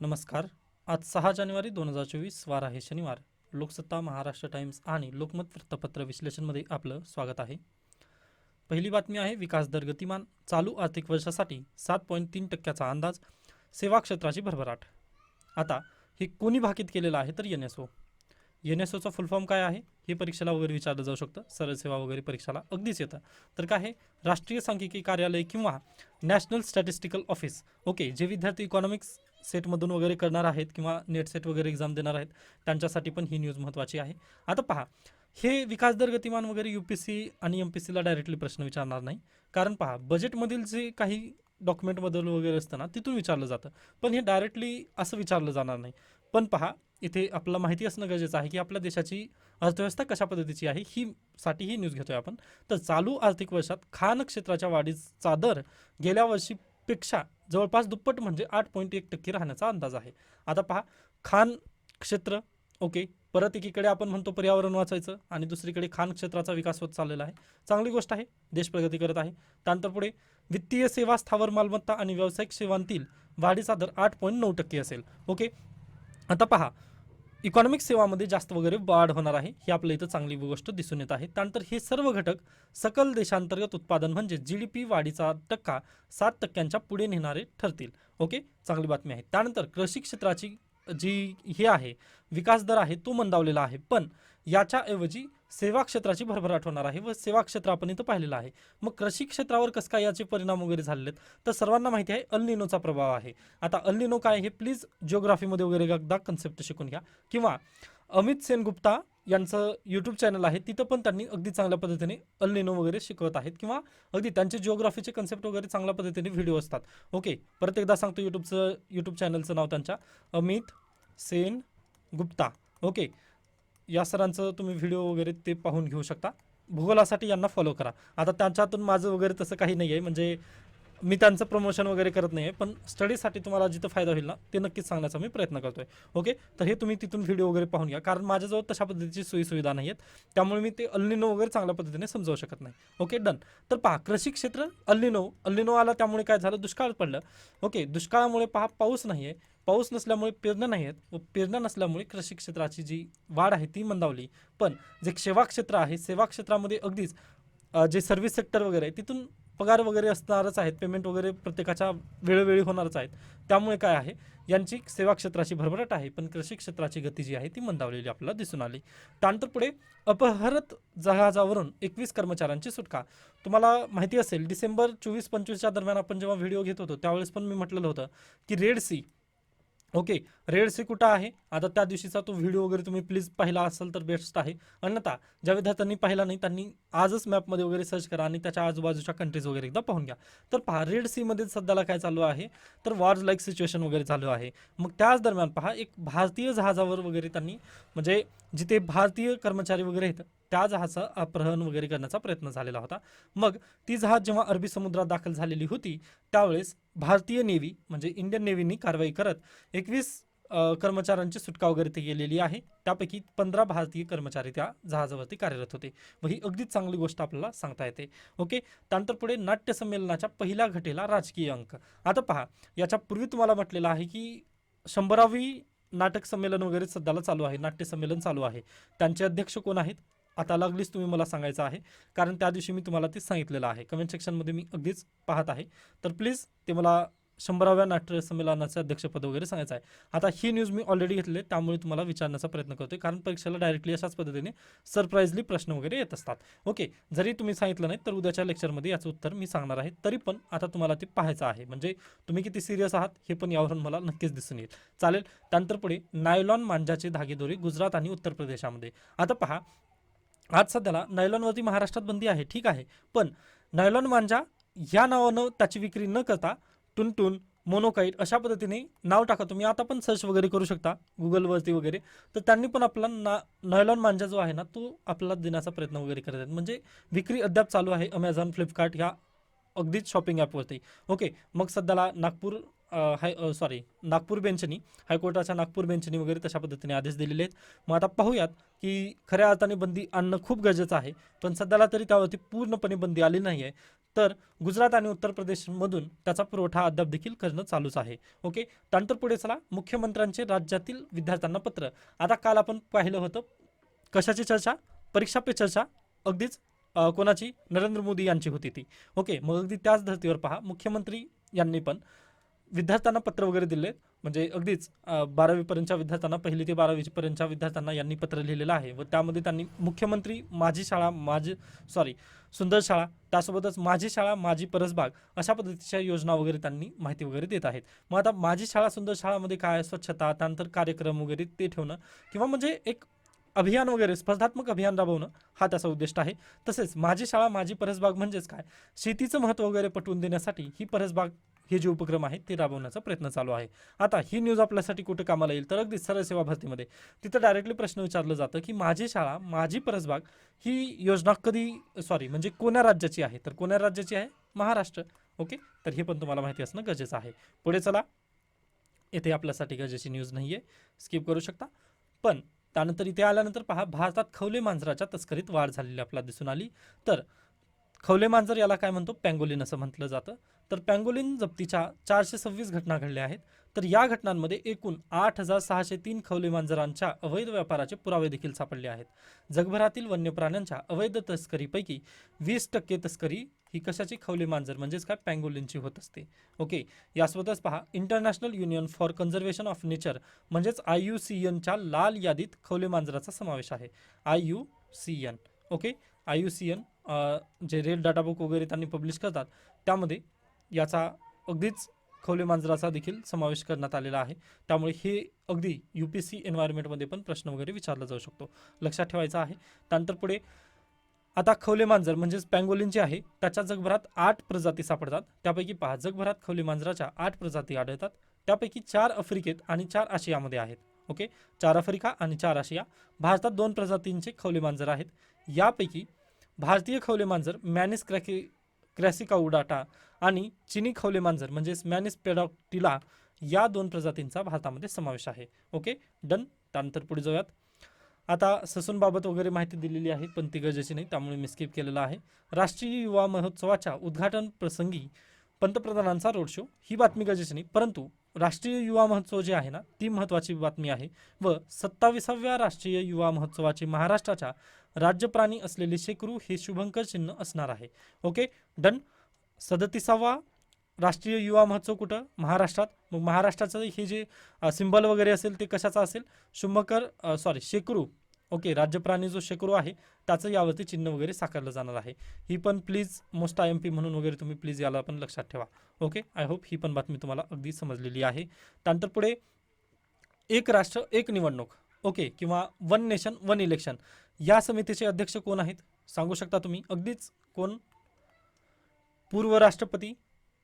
नमस्कार. आज सहा जानेवारी दोन हजार चोवीस वार आहे शनिवार. लोकसत्ता महाराष्ट्र टाइम्स आणि लोकमत वृत्तपत्र विश्लेषणमध्ये आपलं स्वागत आहे. पहिली बातमी आहे विकास दर गतिमान चालू आर्थिक वर्षासाठी सात पॉईंट तीन टक्क्याचा अंदाज सेवा क्षेत्राची भरभराट. आता हे कोणी भाकीत केलेलं आहे तर N S O. N S Ocha full form काय आहे? हे परीक्षेला वगैरे विचारलं जाऊ शकतं. सरळ सेवा वगैरे परीक्षेला अगदीच येतं. तर काय आहे? राष्ट्रीय सांख्यिकी कार्यालय किंवा नॅशनल स्टॅटिस्टिकल ऑफिस. ओके जे विद्यार्थी इकॉनॉमिक्स सेटमधून वगैरे करणार आहेत किंवा नेट सेट वगैरे एक्झाम देणार आहेत त्यांच्यासाठी पण ही न्यूज महत्त्वाची आहे. आता पहा हे विकास दर गतिमान वगैरे यू पी सी आणि एम पी सीला डायरेक्टली प्रश्न विचारणार नाही. कारण पहा बजेटमधील जे काही डॉक्युमेंट बदल वगैरे असतं ना तिथून विचारलं जातं. पण हे डायरेक्टली असं विचारलं जाणार नाही. पण पहा इथे आपल्याला माहिती असणं गरजेचं आहे की आपल्या देशाची अर्थव्यवस्था कशा पद्धतीची आहे ही साठी ही न्यूज घेतोय आपण. तर चालू आर्थिक वर्षात खान क्षेत्राच्या वाढीचा दर गेल्या वर्षीपेक्षा जवळपास दुप्पट म्हणजे आठ पॉईंट एक टक्के राहण्याचा अंदाज आहे. आता पहा खान क्षेत्र ओके परत एकीकडे आपण म्हणतो पर्यावरण वाचायचं आणि दुसरीकडे खान क्षेत्राचा विकास होत चाललेला आहे. चांगली गोष्ट आहे देश प्रगती करत आहे. त्यानंतर पुढे वित्तीय सेवा स्थावर मालमत्ता आणि व्यावसायिक सेवांतील वाढीचा दर आठ पॉईंट नऊ टक्के असेल. ओके आता पहा इकॉनॉमिक सेवामध्ये जास्त वगैरे वाढ होणार आहे. ही आपल्या इथं चांगली गोष्ट दिसून येत आहे. त्यानंतर हे सर्व घटक सकल देशांतर्गत उत्पादन म्हणजे जी डी पी वाढीचा टक्का सात टक्क्यांच्या पुढे नेणारे ठरतील. ओके? चांगली बातमी आहे. त्यानंतर कृषी क्षेत्राची जी हे आहे विकास दर आहे तो मंदावलेला आहे. पण याच्याऐवजी सेवा क्षेत्राची भरभराट होणार आहे व सेवा क्षेत्र आपण इथं पाहिलेलं आहे. मग कृषी क्षेत्रावर कसं काय याचे परिणाम वगैरे झालेले आहेत तर सर्वांना माहिती आहे अल्निनोचा प्रभाव आहे. आता अल्निनो काय हे प्लीज जिओग्राफीमध्ये वगैरे एकदा कन्सेप्ट शिकून घ्या. किंवा अमित सेनगुप्ता यांचं यूट्यूब चॅनल आहे तिथं पण त्यांनी अगदी चांगल्या पद्धतीने अल्निनो वगैरे शिकवत आहेत. किंवा अगदी त्यांचे जिओग्राफीचे कन्सेप्ट वगैरे चांगल्या पद्धतीने व्हिडिओ असतात. ओके परत एकदा सांगतो यूट्यूबचं यूट्यूब चॅनलचं नाव त्यांच्या. अमित सेन गुप्ता ओके या सरांचं तुम्ही व्हिडिओ वगैरे ते पाहून घेऊ शकता. भूगोलासाठी यांना फॉलो करा. आता त्यांच्यातून माझं वगैरे तसं काही नाही आहे म्हणजे मी त्यांचं प्रमोशन वगैरे करत नाही आहे पण स्टडीसाठी तुम्हाला जिथं फायदा होईल ना ते नक्कीच सांगण्याचा मी प्रयत्न करतोय. ओके तर हे तुम्ही तिथून व्हिडिओ वगैरे पाहून घ्या. कारण माझ्याजवळ तशा पद्धतीची सोयीसुविधा नाही आहेत त्यामुळे मी ते अल्लिनो वगैरे चांगल्या पद्धतीने समजावू शकत नाही. ओके डन तर पहा कृषी क्षेत्र अल्लिनो. अल्लिनो आला त्यामुळे काय झालं? दुष्काळ पडलं. ओके दुष्काळामुळे पहा पाऊस नाही आहे पाऊस नसल्यामुळे पेरण्या नाही आहेत व पेरण्या नसल्यामुळे कृषी क्षेत्राची जी वाढ आहे ती मंदावली. पण जे सेवा क्षेत्र आहे सेवा क्षेत्रामध्ये अगदीच जे सर्व्हिस सेक्टर वगैरे आहे तिथून पगार वगैरे असणारच आहेत पेमेंट वगैरे प्रत्येकाच्या वेळोवेळी होणारच आहेत. त्यामुळे काय आहे यांची सेवा क्षेत्राची भरभराट आहे पण कृषी क्षेत्राची गती जी आहे ती मंदावलेली आपल्याला दिसून आली. त्यानंतर पुढे अपहरत जहाजावरून एकवीस कर्मचाऱ्यांची सुटका. तुम्हाला माहिती असेल डिसेंबर चोवीस पंचवीसच्या दरम्यान आपण जेव्हा व्हिडिओ घेत होतो त्यावेळेस पण मी म्हटलेलं होतं की red sea okay red sea कुठं आहे? आता त्या दिवशीचा तो व्हिडिओ वगैरे तुम्ही प्लीज पाहिला असेल तर बेस्ट आहे. अन्यथा ज्या विद्यार्थ्यांनी पाहिला नाही त्यांनी आजच मॅपमध्ये वगैरे सर्च करा आणि त्याच्या आजूबाजूच्या कंट्रीज वगैरे एकदा पाहून घ्या. तर पहा रेड सीमध्ये सध्याला काय चालू आहे? तर वॉर्ज लाईक सिच्युएशन वगैरे चालू आहे. मग त्याच दरम्यान पहा एक भारतीय जहाजावर वगैरे त्यांनी म्हणजे जिथे भारतीय कर्मचारी वगैरे आहेत त्या जहाचं अपहरण वगैरे करण्याचा प्रयत्न झालेला होता. मग ती जहाज जेव्हा अरबी समुद्रात दाखल झालेली होती त्यावेळेस भारतीय नेव्ही म्हणजे इंडियन नेव्हीनी कारवाई करत एकवीस कर्मचाऱ्यांची सुटका वगैरे ती गेलेली आहे. त्यापैकी पंधरा भारतीय कर्मचारी त्या जहाजावरती कार्यरत होते. व ही अगदीच चांगली गोष्ट आपल्याला सांगता येते. ओके? त्यानंतर पुढे नाट्यसंमेलनाच्या पहिल्या घटेला राजकीय अंक. आता पहा याच्या पूर्वी तुम्हाला म्हटलेलं आहे की शंभरावी नाटक संमेलन वगैरे सध्याला चालू आहे नाट्य संमेलन चालू आहे. त्यांचे अध्यक्ष कोण आहेत? आता लागलीच तुम्ही मला सांगायचं आहे. कारण त्या दिवशी मी तुम्हाला ते सांगितलेलं आहे. कमेंट सेक्शनमध्ये मी अगदीच पाहत आहे. तर प्लीज ते मला शंभराव्या नाट्य संमेलनाचं अध्यक्षपद वगैरे सांगायचं आहे. आता ही न्यूज मी ऑलरेडी घेतली त्यामुळे तुम्हाला विचारण्याचा प्रयत्न करतोय कारण परीक्षेला डायरेक्टली अशाच पद्धतीने सरप्राईजली प्रश्न वगैरे येत असतात. ओके जरी तुम्ही सांगितलं नाही तर उद्याच्या लेक्चरमध्ये याचं उत्तर मी सांगणार आहे. तरी पण आता तुम्हाला ते पाहायचं आहे. म्हणजे तुम्ही किती सिरियस आहात हे पण यावरून मला नक्कीच दिसून येईल. चालेल त्यानंतर पुढे नायलॉन मांजाचे धागेदोरे गुजरात आणि उत्तर प्रदेशामध्ये. आता पहा आज सध्याला नायलॉनवरती महाराष्ट्रात बंदी आहे ठीक आहे. पण नायलॉन मांजा या नावानं त्याची विक्री न करता टुनटुन मोनोकाईट अशा पद्धतीने नाव टाका. तुम्ही आता पण सर्च वगैरे करू शकता गुगलवरती वगैरे. तर त्यांनी पण आपला ना नॉयलॉन मांजा जो आहे ना तो आपल्याला देण्याचा प्रयत्न वगैरे करत आहेत. म्हणजे विक्री अद्याप चालू आहे अमेझॉन फ्लिपकार्ट ह्या अगदीच शॉपिंग ॲपवरती ओके मग सध्याला नागपूर हाय सॉरी नागपूर बेंचनी हायकोर्टाच्या नागपूर बेंचनी वगैरे तशा पद्धतीने आदेश दिलेले आहेत. मग आता पाहूयात की खऱ्या अर्थाने बंदी आणणं खूप गरजेचं आहे. पण सध्याला तरी त्यावरती पूर्णपणे बंदी आली नाही आहे तर गुजरात आणि उत्तर प्रदेशमधून त्याचा पुरवठा अद्याप देखील करणं चालूच आहे. ओके? त्यानंतर पुढे चला. मुख्यमंत्र्यांचे राज्यातील विद्यार्थ्यांना पत्र. आता काल आपण पाहिलं होतं कशाची चर्चा? परीक्षा पे चर्चा. अगदीच कोणाची? नरेंद्र मोदी यांची होती ती. ओके? मग अगदी त्याच धर्तीवर पहा. मुख्यमंत्री यांनी पण विद्यार्थ्यांना पत्र वगैरे दिले म्हणजे अगदीच बारावीपर्यंतच्या विद्यार्थ्यांना पहिली ते बारावीपर्यंतच्या विद्यार्थ्यांना यांनी पत्र लिहिलेलं आहे व त्यामध्ये त्यांनी मुख्यमंत्री माझी शाळा माझी सॉरी सुंदर शाळा त्यासोबतच माझी शाळा माझी परसबाग अशा पद्धतीच्या योजना वगैरे त्यांनी माहिती वगैरे देत आहेत. मग आता माझी शाळा सुंदर शाळामध्ये काय आहे? स्वच्छता त्यानंतर कार्यक्रम वगैरे ते ठेवणं किंवा म्हणजे एक अभियान वगैरे स्पर्धात्मक अभियान राबवणं हा त्याचा उद्दिष्ट आहे. तसेच माझी शाळा माझी परसबाग म्हणजेच काय? शेतीचं महत्त्व वगैरे पटवून देण्यासाठी ही परसबाग हे जे उपक्रम आहेत ते राबवण्याचा प्रयत्न चालू आहे. आता ही न्यूज आपल्यासाठी कुठे कामाला येईल? तर अगदी सरळ सेवा भरतीमध्ये. तिथं डायरेक्टली प्रश्न विचारलं जातं की माझी शाळा माझी परसबाग ही योजना कधी सॉरी म्हणजे कोण्या राज्याची आहे? तर कोण्या राज्याची आहे? महाराष्ट्र. ओके? तर हे पण तुम्हाला माहिती असणं गरजेचं आहे. पुढे चला. येथे आपल्यासाठी गरजेची न्यूज नाही आहे स्किप करू शकता. पण त्यानंतर इथे आल्यानंतर पहा भारतात खवले मांजराच्या तस्करीत वाढ झालेली आपल्याला दिसून आली. तर खवले मांजर याला काय म्हणतो पँगोलिन असं म्हटलं जातं तर पँगोलिन जप्तीच्या चारशे सव्वीस घटना घडल्या आहेत. तर या घटनांमध्ये एकूण आठ हजार सहाशे तीन खवले मांजरांच्या अवैध व्यापाराचे पुरावे देखील सापडले आहेत. जगभरातील वन्य प्राण्यांच्या अवैध तस्करीपैकी वीस टक्के तस्करी ही कशाची खवले मांजर म्हणजेच काय पँगोलिनची होत असते. ओके यासोबतच पहा international union for conservation of nature म्हणजेच आय यू सी एनच्या लाल यादीत खवले मांजराचा समावेश आहे. I U C N okay? I U C N जे रेल डाटा बुक वगैरे त्यांनी पब्लिश करतात त्यामध्ये याचा अगदीच खवले मांजराचा देखील समावेश करण्यात आलेला आहे. त्यामुळे हे अगदी यू पी सी एन्व्हायरमेंटमध्ये पण प्रश्न वगैरे विचारला जाऊ शकतो. लक्षात ठेवायचं आहे. त्यानंतर पुढे आता खवले मांजर म्हणजेच पँगोलिन जे आहे त्याच्या जगभरात आठ प्रजाती सापडतात. त्यापैकी पहा जगभरात खवले मांजराच्या आठ प्रजाती आढळतात. त्यापैकी चार आफ्रिकेत आणि चार आशियामध्ये आहेत. ओके? चार आफ्रिका आणि चार आशिया. भारतात दोन प्रजातींचे खवले मांजर आहेत. यापैकी भारतीय खवले मांजर मॅनिस क्रॅकी क्रॅसिकाउडाटा आणि चिनी खवले मांजर म्हणजेच मॅनिस पेडॉक्टिला या दोन प्रजातींचा भारतामध्ये समावेश आहे. Okay done. त्यानंतर पुढे जाऊयात. आता ससूनबाबत वगैरे माहिती दिलेली आहे पण ती गरजेची नाही त्यामुळे मी स्किप केलेलं आहे. राष्ट्रीय युवा महोत्सवाच्या उद्घाटन प्रसंगी पंतप्रधानांचा रोड शो ही बातमी गरजेची नाही परंतु राष्ट्रीय युवा महोत्सव जे आहे ना ती महत्त्वाची बातमी आहे. व सत्ताविसाव्या राष्ट्रीय युवा महोत्सवाचे महाराष्ट्राच्या राज्यप्राणी असलेले शेकरू हे शुभंकर चिन्ह असणार आहे. ओके? डन? सदतीसावा राष्ट्रीय युवा महोत्सव कुठं? महाराष्ट्रात. मग महाराष्ट्राचं हे जे सिंबल वगैरे असेल ते कशाचं असेल? शुभंकर सॉरी शेकरू. ओके राज्यप्राणी जो शेकरू आहे त्याचं यावरती चिन्ह वगैरे साकारलं जाणार आहे. ही पण please most I M P म्हणून वगैरे तुम्ही प्लीज याला पण लक्षात ठेवा. ओके आय होप ही पण बातमी तुम्हाला अगदी समजलेली आहे. त्यानंतर पुढे एक राष्ट्र एक निवडणूक. ओके किंवा वन नेशन वन इलेक्शन या समितीचे अध्यक्ष कोण आहेत? सांगू शकता तुम्ही? अगदीच कोण? पूर्व राष्ट्रपती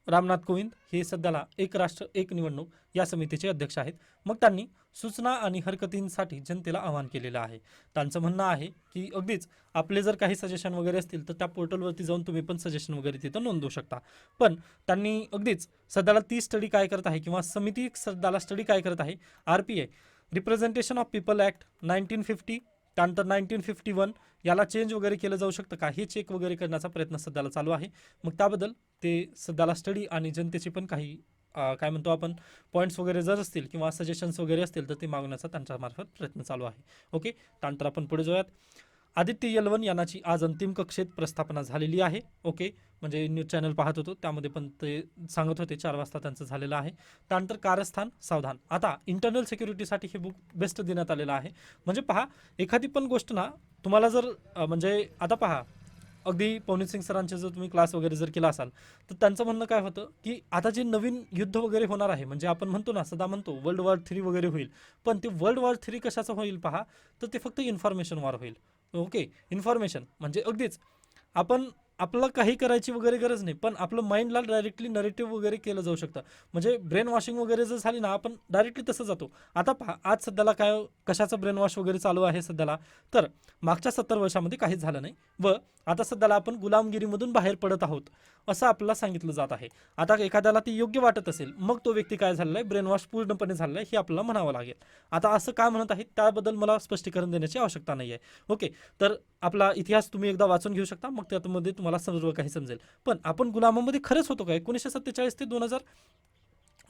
रामनाथ कोविंद हे सध्याला एक राष्ट्र एक निवडणूक या समितीचे अध्यक्ष आहेत. मग त्यांनी सूचना आणि हरकतींसाठी जनतेला आवाहन केलेलं आहे. त्यांचं म्हणणं आहे की अगदीच आपले जर काही सजेशन वगैरे असतील तर त्या पोर्टलवरती जाऊन तुम्ही पण सजेशन वगैरे तिथं नोंदवू शकता. पण त्यांनी अगदीच सध्याला ती स्टडी काय करत आहे किंवा समिती सध्याला स्टडी काय करत आहे? R P I representation of people act nineteen fifty त्यानंतर नाईन्टीन फिफ्टी वन याला चेंज वगैरे केलं जाऊ शकतं का? हे चेक वगैरे करण्याचा प्रयत्न सध्याला चालू आहे. मग त्याबद्दल ते सध्याला स्टडी आणि जनतेची पण काही काय म्हणतो आपण पॉईंट्स वगैरे जर असतील किंवा सजेशन्स वगैरे असतील तर ते मागवण्याचा त्यांच्यामार्फत प्रयत्न चालू आहे. ओके त्यानंतर आपण पुढे जाऊयात. आदित्य यलवन यानाची आज अंतिम कक्षेत प्रस्थापना झालेली आहे. ओके? म्हणजे न्यूज चॅनल पाहत होतो. त्यामध्ये पण ते सांगत होते. चार वाजता त्यांचं झालेलं आहे. त्यानंतर कारस्थान सावधान. आता इंटरनल सिक्युरिटीसाठी हे बुक बेस्ट देण्यात आलेलं आहे. म्हणजे पहा एखादी पण गोष्ट ना तुम्हाला जर म्हणजे आता पहा अगदी पवनीत सिंग सरांचे जर तुम्ही क्लास वगैरे जर केला असाल तर त्यांचं म्हणणं काय होतं की आता जे नवीन युद्ध वगैरे होणार आहे म्हणजे आपण म्हणतो ना सदा म्हणतो वर्ल्ड वॉर थ्री वगैरे होईल. पण ते वर्ल्ड वॉर थ्री कशाचं होईल पहा तर ते फक्त इन्फॉर्मेशन वॉर होईल. ओके इन्फॉर्मेशन म्हणजे अगदीच आपण आपल्याला काही करायची वगैरे गरज नाही पण आपलं माइंडला डायरेक्टली नरेटिव्ह वगैरे केलं जाऊ शकतं. म्हणजे ब्रेन वॉशिंग वगैरे जर झाली ना आपण डायरेक्टली तसं जातो. आता पहा आज सध्याला काय कशाचं ब्रेन वॉश वगैरे चालू आहे सध्याला? तर मागच्या सत्तर वर्षामध्ये काहीच झालं नाही. व आता सध्याला आपण गुलामगिरीमधून बाहेर पडत आहोत असं आपल्याला सांगितलं जात आहे. आता एखाद्याला ती योग्य वाटत असेल मग तो व्यक्ती काय झालेला आहे? ब्रेनवॉश पूर्णपणे झालेला आहे हे आपल्याला म्हणावं लागेल. आता असं काय म्हणत आहे त्याबद्दल मला स्पष्टीकरण देण्याची आवश्यकता नाही आहे. ओके तर आपला इतिहास तुम्ही एकदा वाचून घेऊ शकता मग त्यामध्ये तुम्हाला सर्व काही समजेल. पण आपण गुलामामध्ये खरंच होतो का? एकोणीसशे सत्तेचाळीस ते दोन हजार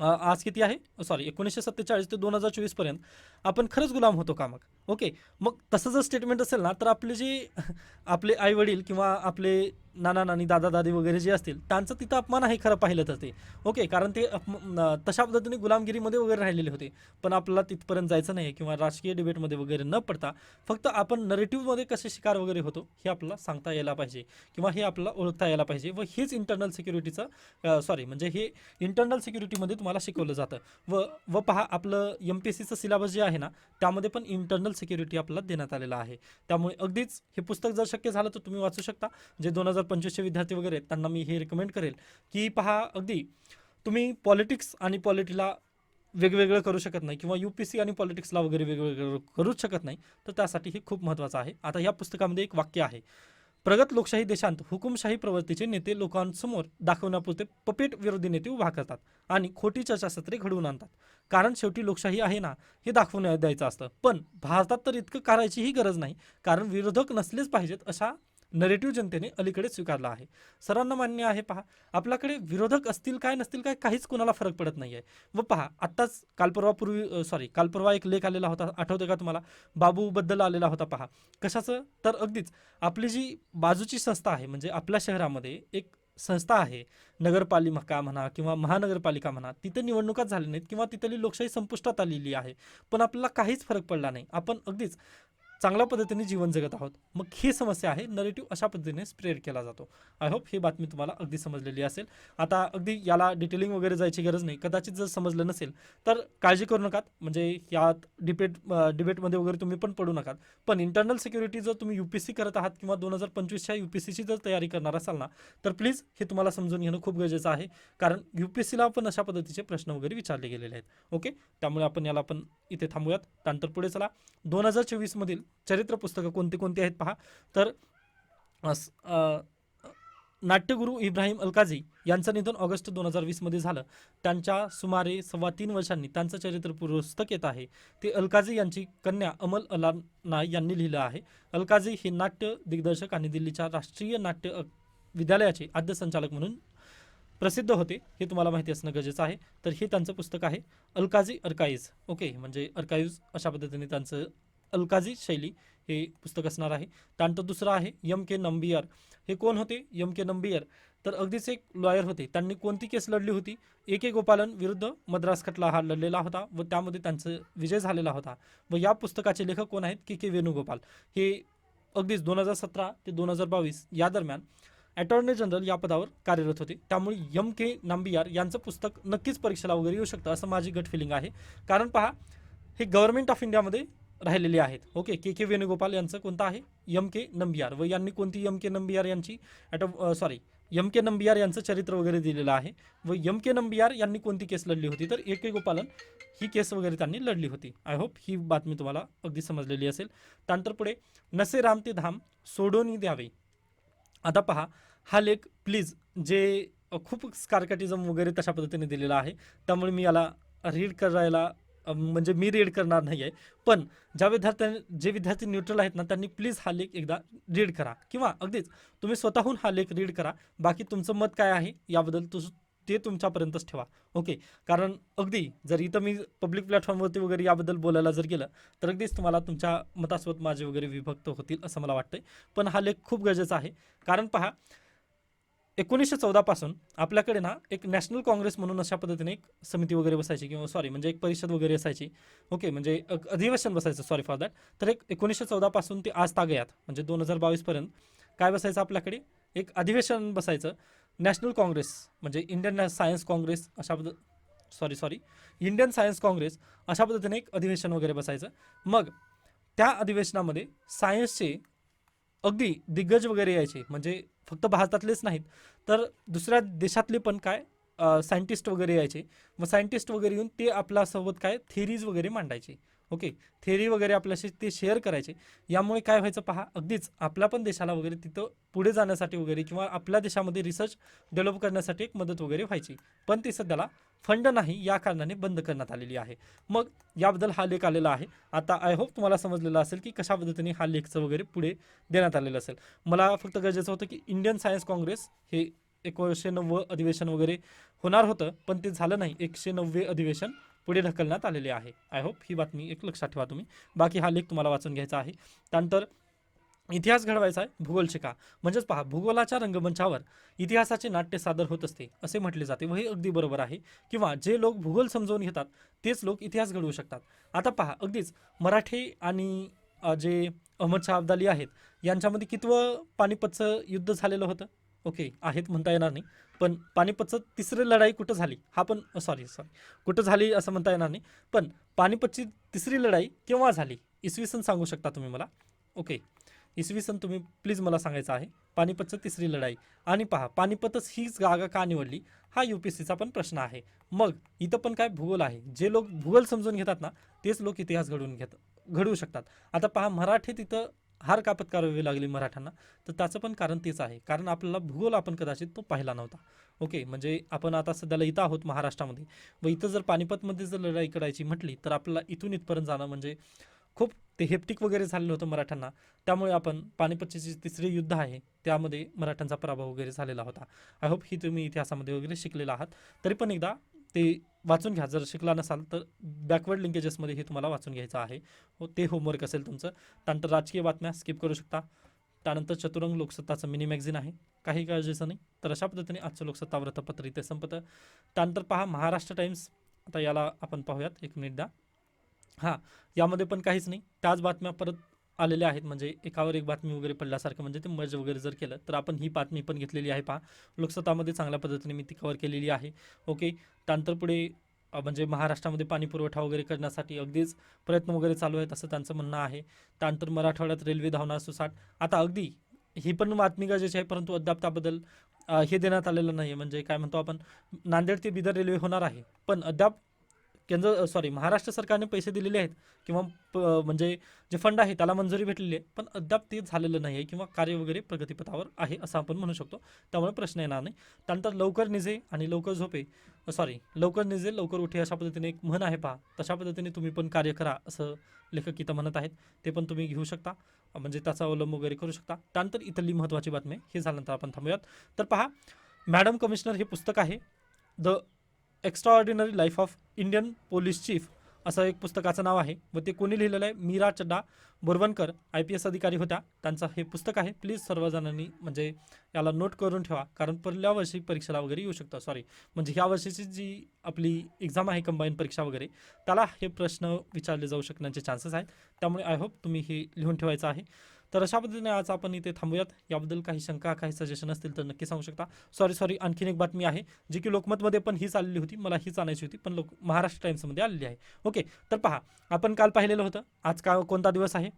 आज किती आहे? सॉरी एकोणीसशे सत्तेचाळीस ते दोन हजार चोवीसपर्यंत आपण खरंच गुलाम होतो का मग? ओके मग तसं जर स्टेटमेंट असेल ना तर आपले जे आपले आई वडील किंवा आपले नाना नानी दादा दादी वगैरे जे असतील त्यांचं तिथं अपमान आहे खरं पाहिलं तर ते. ओके कारण ते तशा पद्धतीने गुलामगिरीमध्ये वगैरे राहिलेले होते. पण आपल्याला तिथपर्यंत जायचं नाही किंवा राजकीय डिबेटमध्ये वगैरे न पडता फक्त आपण नरेटिव्हमध्ये कसे शिकार वगैरे होतो हे आपल्याला सांगता यायला पाहिजे. किंवा हे आपल्याला ओळखता यायला पाहिजे. व हेच इंटरनल सिक्युरिटीचं सॉरी म्हणजे हे इंटरनल सिक्युरिटीमध्ये तुम्हाला शिकवलं जातं. व व पहा आपलं एम पी एस सीचं सिलेबस जे आहे ना त्यामध्ये पण इंटरनल सिक्युरिटी आपल्याला देण्यात आलेलं आहे. त्यामुळे अगदीच हे पुस्तक जर शक्य झालं तर तुम्ही वाचू शकता. जे दोन हजार पंचवीसचे विद्यार्थी वगैरे आहेत त्यांना मी हे रिकमेंड करेल की पहा अगदी तुम्ही पॉलिटिक्स आणि पॉलिटीला वेगवेगळं करू शकत नाही किंवा यू पी सी आणि पॉलिटिक्सला वगैरे वेगवेगळं करूच शकत नाही तर त्यासाठी हे खूप महत्त्वाचं आहे. आता या पुस्तकामध्ये एक वाक्य आहे. प्रगत लोकशाही देशांत हुकुमशाही प्रवृत्तीचे नेते लोकांसमोर दाखवण्यापुरते पपेट विरोधी नेते उभा करतात आणि खोटी चर्चासत्रे घडवून आणतात. कारण शेवटी लोकशाही आहे ना हे दाखवून द्यायचं असतं. पण भारतात तर इतकं करायचीही गरज नाही. कारण विरोधक नसलेच पाहिजेत अशा नरेटिव्ह जनतेने अलीकडे स्वीकारला आहे. सरांना मान्य आहे पहा. आपल्याकडे विरोधक असतील काय नसतील काय काहीच कोणाला फरक पडत नाही आहे व पहा आत्ताच कालपरवापूर्वी सॉरी कालपरवा एक लेख आलेला होता आठवते का तुम्हाला? बाबूबद्दल आलेला होता पहा. कशाचं? तर अगदीच आपली जी बाजूची संस्था आहे म्हणजे आपल्या शहरामध्ये एक संस्था आहे नगरपालिका म्हणा किंवा महानगरपालिका म्हणा तिथे निवडणुकाच झाल्या नाहीत किंवा तिथली लोकशाही संपुष्टात आलेली आहे. पण आपल्याला काहीच फरक पडला नाही. आपण अगदीच चांगल्या पद्धतीने जीवन जगत आहोत. मग ही समस्या आहे. नरेटिव्ह अशा पद्धतीने स्प्रेड केला जातो. आय होप ही बातमी तुम्हाला अगदी समजलेली असेल. आता अगदी याला डिटेलिंग वगैरे जायची गरज नाही. कदाचित जर समजलं नसेल तर काळजी करू नका म्हणजे यात डिबेट डिबेटमध्ये वगैरे तुम्ही पण पडू नका पण इंटरनल सिक्युरिटी जर तुम्ही यू पी सी करत आहात किंवा दोन हजार पंचवीसच्या यू पी सीची जर तयारी करणार असाल ना तर प्लीज हे तुम्हाला समजून घेणं खूप गरजेचं आहे. कारण यू पी सीला पण अशा पद्धतीचे प्रश्न वगैरे विचारले गेलेले आहेत. ओके त्यामुळे आपण याला पण इथे थांबूयात. त्यानंतर पुढे चला. दोन हजार चोवीसमधील चरित्र पुस्तकं कोणती कोणती आहेत पहा. तर नाट्यगुरू इब्राहिम अलकाझी यांचं निधन ऑगस्ट दोन हजार वीसमध्ये झालं. त्यांच्या सुमारे सव्वा तीन वर्षांनी त्यांचं चरित्र पुस्तक येत आहे. ते अलकाझी यांची कन्या अमल अलाना यांनी लिहिलं आहे. अलकाझी हे नाट्य दिग्दर्शक आणि दिल्लीच्या राष्ट्रीय नाट्य विद्यालयाचे आद्य संचालक म्हणून प्रसिद्ध होते. हे तुम्हाला माहिती असणं गरजेचं आहे. तर हे त्यांचं पुस्तक आहे अलकाझी अर्काईज ओके म्हणजे अर्काईज अशा पद्धतीने त्यांचं अलकाझी शैली हे पुस्तक असणार आहे. त्यानंतर दुसरं आहे यम के नंबियर. हे कोण होते? M K Nambiar. तर अगदीच एक लॉयर होते. त्यांनी कोणती केस लढली होती? ए के गोपालन विरुद्ध मद्रास खटला हा लढलेला होता व त्यामध्ये त्यांचं विजय झालेला होता. व या पुस्तकाचे लेखक कोण आहेत? के के वेणुगोपाल. हे अगदीच दोन हजार सतरा ते दोन हजार बावीस या दरम्यान अटॉर्नी जनरल या पदावर कार्यरत होते. त्यामुळे यम के नांबियार यांचं पुस्तक नक्कीच परीक्षेला वगैरे येऊ शकतं असं माझी गट फिलिंग आहे. कारण पहा हे गव्हर्नमेंट ऑफ इंडियामध्ये राहिलेले आहेत. ओके के के वेणुगोपाल यांचं कोणतं आहे? M K Nambiar. व यांनी कोणती यम के नंबियार यांची auto sorry M K Nambiar यांचं चरित्र वगैरे दिलेलं आहे. व यम के नंबियार यांनी कोणती केस लढली होती? तर ए के गोपालन ही केस वगैरे त्यांनी लढली होती. आय होप ही बातमी तुम्हाला अगदी समजलेली असेल. त्यानंतर पुढे नसे राम ते धाम सोडोनी द्यावे. आता पहा हा लेख प्लीज जे खूप स्कारकॅटिझम वगैरे तशा पद्धतीने दिलेला आहे. त्यामुळे मी याला रीड करायला म्हणजे मी रीड करणार नाही आहे पण ज्या विद्यार्थ्यां जे विद्यार्थी न्यूट्रल आहेत ना त्यांनी प्लीज हा लेख एकदा रीड करा. किंवा अगदीच तुम्ही स्वतःहून हा लेख रीड करा. बाकी तुमचं मत काय आहे याबद्दल तु ते तुमच्यापर्यंतच ठेवा. ओके? कारण अगदी जर इथं मी पब्लिक प्लॅटफॉर्मवरती वगैरे याबद्दल बोलायला जर गेलं तर अगदीच तुम्हाला तुमच्या मतासोबत माझे वगैरे विभक्त होतील असं मला वाटतंय. पण हा लेख खूप गरजेचा आहे. कारण पहा एकोणीसशे चौदापासून आपल्याकडे ना एक नॅशनल काँग्रेस म्हणून अशा पद्धतीने एक समिती वगैरे बसायची किंवा सॉरी म्हणजे एक परिषद वगैरे असायची. ओके म्हणजे एक अधिवेशन बसायचं सॉरी फॉर दॅट तर एक एकोणीसशे चौदापासून ते आज तागयात म्हणजे दोन हजार बावीसपर्यंत काय बसायचं आपल्याकडे? एक अधिवेशन बसायचं. नॅशनल काँग्रेस म्हणजे इंडियन सायन्स काँग्रेस अशा पद्ध sorry sorry Indian science congress अशा पद्धतीने एक अधिवेशन वगैरे बसायचं. मग त्या अधिवेशनामध्ये सायन्सचे अगदी दिग्गज वगैरे यायचे म्हणजे फक्त भारतातलेच नाहीत. तर दुसऱ्या देशातले पण काय सायंटिस्ट वगैरे यायचे. मग सायंटिस्ट वगैरे येऊन ते आपल्यासोबत काय थेरीज वगैरे मांडायचे. ओके? थेरी वगैरे आपल्याशी ते शेअर करायचे. यामुळे काय व्हायचं पहा अगदीच आपल्या पण देशाला वगैरे तिथं पुढे जाण्यासाठी वगैरे किंवा आपल्या देशामध्ये रिसर्च डेव्हलप करण्यासाठी एक मदत वगैरे व्हायची. पण ती सध्याला फंड नाही या कारणाने बंद करण्यात आलेली आहे. मग याबद्दल हा लेख आलेला आहे. आता आय होप तुम्हाला समजलेलं असेल की कशा पद्धतीने हा लेखचं वगैरे पुढे देण्यात आलेलं असेल. मला फक्त गरजेचं होतं की इंडियन सायन्स काँग्रेस हे एकोणीसशे नव्वद अधिवेशन वगैरे होणार होतं पण ते झालं नाही. एकशे नव्वे अधिवेशन पुढे ढकलण्यात आलेले आहे. आय होप ही बातमी एक लक्षात ठेवा तुम्ही. बाकी हा लेख तुम्हाला वाचून घ्यायचा आहे. त्यानंतर इतिहास घडवायचा आहे भूगोल शिका. म्हणजेच पहा भूगोलाच्या रंगमंचावर इतिहासाचे नाट्य सादर होत असते असे म्हटले जाते. व हे अगदी बरोबर आहे. किंवा जे लोक भूगोल समजवून घेतात तेच लोक इतिहास घडवू शकतात. आता पहा अगदीच मराठे आणि जे अहमद शाह अब्दाली आहेत यांच्यामध्ये कितवं पानिपतचं युद्ध झालेलं होतं? ओके आहेत म्हणता येणार नाही. पण पानिपतचं तिसरी लढाई कुठं झाली? हा पण सॉरी सॉरी कुठं झाली असं म्हणता येणार नाही. पण पानिपतची तिसरी लढाई केव्हा झाली? इसवी सन सांगू शकता तुम्ही मला? ओके इसवी सन तुम्ही प्लीज मला सांगायचं आहे. पानिपतचं तिसरी लढाई. आणि पहा पानिपतच हीच जागा का निवडली? हा यू पी सीचा पण प्रश्न आहे. मग इथं पण काय भूगोल आहे? जे लोक भूगोल समजून घेतात ना तेच लोक इतिहास घडवून घेत घडवू शकतात. आता पहा मराठीत इथं हार कापत करावी लागली मराठ्यांना तर त्याचं पण कारण तेच आहे. कारण आपल्याला भूगोल आपण कदाचित तो पाहिला नव्हता. ओके म्हणजे आपण आता सध्याला इथं आहोत महाराष्ट्रामध्ये. व इथं जर पानिपतमध्ये जर लढाई करायची म्हटली तर आपल्याला इथून इथपर्यंत जाणं म्हणजे खूप ते हेप्टिक वगैरे झालेलं होतं मराठ्यांना. त्यामुळे आपण पानिपतचे जे तिसरे युद्ध आहे त्यामध्ये मराठ्यांचा पराभव वगैरे झालेला होता. आय होप ही तुम्ही इतिहासामध्ये वगैरे शिकलेला आहात. तरी पण एकदा ते वाचून घ्या. जर शिकला नसाल तर बॅकवर्ड लिंकेजेसमध्ये हे तुम्हाला वाचून घ्यायचं आहे. हो ते होमवर्क असेल तुमचं. त्यानंतर राजकीय बातम्या स्किप करू शकता. त्यानंतर चतुरंग लोकसत्ताचं मिनी मॅगझिन आहे. काही काळजीचं नाही तर अशा पद्धतीने आजचं लोकसत्ता वृत्तपत्र इथे संपतं. त्यानंतर पहा महाराष्ट्र टाइम्स आता याला आपण पाहूयात. एक मिनिट द्या. हां यामध्ये पण काहीच नाही. त्याच बातम्या परत आलेल्या आहेत. म्हणजे एकावर एक बातमी वगैरे पडल्यासारखं म्हणजे ते मर्ज वगैरे जर केलं तर आपण ही बातमी पण घेतलेली आहे पहा. लोकसत्तामध्ये चांगल्या पद्धतीने मी ती कवर केलेली आहे. ओके त्यानंतर पुढे म्हणजे महाराष्ट्रामध्ये पाणी पुरवठा वगैरे करण्यासाठी अगदीच प्रयत्न वगैरे चालू आहेत असं त्यांचं म्हणणं आहे. त्यानंतर मराठवाड्यात रेल्वे धावणार सुसाट. आता अगदी ही पण बातमी गरजेची आहे परंतु अद्याप त्याबद्दल हे देण्यात आलेलं नाही आहे म्हणजे काय म्हणतो आपण नांदेड ते बिदर रेल्वे होणार आहे. पण अद्याप केंद्र सॉरी महाराष्ट्र सरकारने पैसे दिलेले आहेत किंवा प म्हणजे जे फंड आहे त्याला मंजुरी भेटलेली आहे पण अद्याप ते झालेलं नाही आहे किंवा कार्य वगैरे प्रगतीपथावर आहे असं आपण म्हणू शकतो. त्यामुळे प्रश्न येणार नाही. त्यानंतर लवकर निजे आणि लवकर झोपे सॉरी लवकर निजे लवकर उठे अशा पद्धतीने एक म्हण आहे पहा. तशा पद्धतीने तुम्ही पण कार्य करा असं लेखक इथं म्हणत आहेत. ते पण तुम्ही घेऊ शकता म्हणजे त्याचा अवलंब वगैरे करू शकता. त्यानंतर इथली महत्त्वाची बातमी हे झाल्यानंतर आपण थांबूयात. तर पहा मॅडम कमिशनर हे पुस्तक आहे the extraordinary life of Indian police chief असं एक पुस्तकाचं नाव आहे. व ते कोणी लिहिलेलं आहे? Meera Chadha Borwankar. I P S अधिकारी होत्या. त्यांचं हे पुस्तक आहे. प्लीज सर्वजणांनी म्हणजे याला नोट करून ठेवा. कारण पहिल्या वर्षी परीक्षेला वगैरे येऊ शकतं. सॉरी म्हणजे ह्या वर्षीची जी आपली एक्झाम आहे कंबाईन परीक्षा वगैरे त्याला हे प्रश्न विचारले जाऊ शकण्याचे चान्सेस आहेत. त्यामुळे आय होप तुम्ही हे लिहून ठेवायचं आहे. तर अशा पद्धतीने आज आपण इथे थांबूयात. याबद्दल काही शंका काही सजेशन असतील तर नक्की सांगू शकता. सॉरी सॉरी आणखीन एक बातमी आहे जी की लोकमतमध्ये पण हीच आलेली होती. मला हीच आणायची होती पण लोक महाराष्ट्र टाइम्समध्ये आलेली आहे. ओके तर पहा आपण काल पाहिलेलं होतं. आज का कोणता दिवस आहे?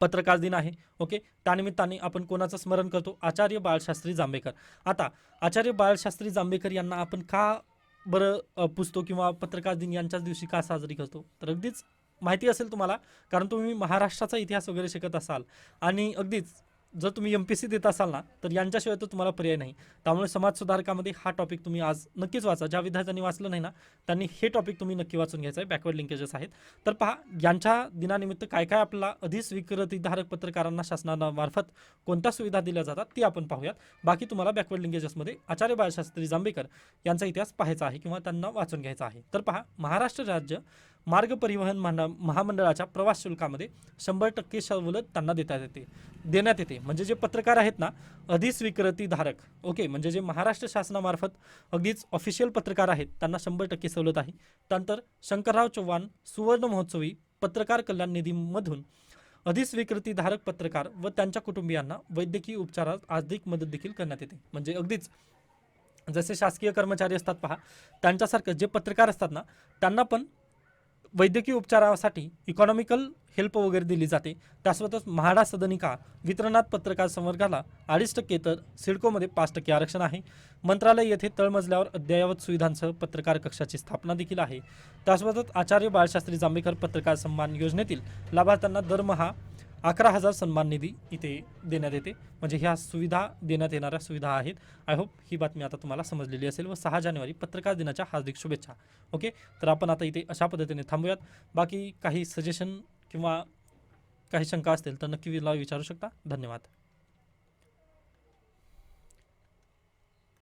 पत्रकार दिन आहे. ओके त्यानिमित्ताने आपण कोणाचं स्मरण करतो? आचार्य बाळशास्त्री जांभेकर. आता आचार्य बाळशास्त्री जांभेकर यांना आपण का बरं पुसतो पुजतो किंवा पत्रकार दिन यांच्याच दिवशी का साजरी करतो? तर अगदीच माहिती असेल तुम्हाला कारण तुम्ही महाराष्ट्राचा इतिहास वगैरे शिकत असाल. आणि अगदीच जर तुम्ही एम पी सी देत असाल ना तर यांच्याशिवाय तर तुम्हाला पर्याय नाही. त्यामुळे समाज सुधारकामध्ये हा टॉपिक तुम्ही आज नक्कीच वाचा. ज्या विद्यार्थ्यांनी वाचलं नाही ना त्यांनी हे टॉपिक तुम्ही नक्की वाचून घ्यायचं आहे. बॅकवर्ड लिंकेजेस आहेत. तर पहा यांच्या दिनानिमित्त काय काय आपल्याला अधिस्वीकृतीधारक पत्रकारांना शासनामार्फत कोणत्या सुविधा दिल्या जातात ती आपण पाहूयात. बाकी तुम्हाला बॅकवर्ड लिंकेजेसमध्ये आचार्य बाळशास्त्री जांभेकर यांचा इतिहास पाहायचा आहे किंवा त्यांना वाचून घ्यायचा आहे. तर पहा महाराष्ट्र राज्य मार्ग परिवहन महाना महामंडळाच्या प्रवास शुल्कामध्ये शंभर टक्के सवलत त्यांना देण्यात येते देण्यात येते. म्हणजे जे पत्रकार आहेत ना अधिस्वीकृतीधारक ओके म्हणजे जे महाराष्ट्र शासनामार्फत अगदीच ऑफिशियल पत्रकार आहेत त्यांना शंभर टक्के सवलत आहे. त्यानंतर शंकरराव चव्हाण सुवर्ण महोत्सवी पत्रकार कल्याण निधीमधून अधिस्वीकृतीधारक पत्रकार व त्यांच्या कुटुंबियांना वैद्यकीय उपचारात आर्थिक मदत देखील करण्यात येते. म्हणजे अगदीच जसे शासकीय कर्मचारी असतात पहा त्यांच्यासारखं जे पत्रकार असतात ना त्यांना पण वैद्यकीय उपचारासाठी इकॉनॉमिकल हेल्प वगैरे दिली जाते. त्यासोबतच म्हाडा सदनिका वितरणात पत्रकार संवर्गाला अडीच टक्के तर सिडकोमध्ये पाच टक्के आरक्षण आहे. मंत्रालय येथे तळमजल्यावर अद्ययावत सुविधांसह पत्रकार कक्षाची स्थापना देखील आहे. त्यासोबतच आचार्य बाळशास्त्री जांभेकर पत्रकार सन्मान योजनेतील लाभार्थ्यांना दरमहा अकरा हजार सन्मान निधी इथे देण्यात येते. म्हणजे ह्या सुविधा देण्यात येणाऱ्या सुविधा आहेत. आय होप ही बातमी आता तुम्हाला समजलेली असेल व सहा जानेवारी पत्रकार दिनाच्या हार्दिक शुभेच्छा. ओके तर आपण आता इथे अशा पद्धतीने थांबूयात. बाकी काही सजेशन किंवा काही शंका असतील तर नक्की मला विचारू शकता. धन्यवाद.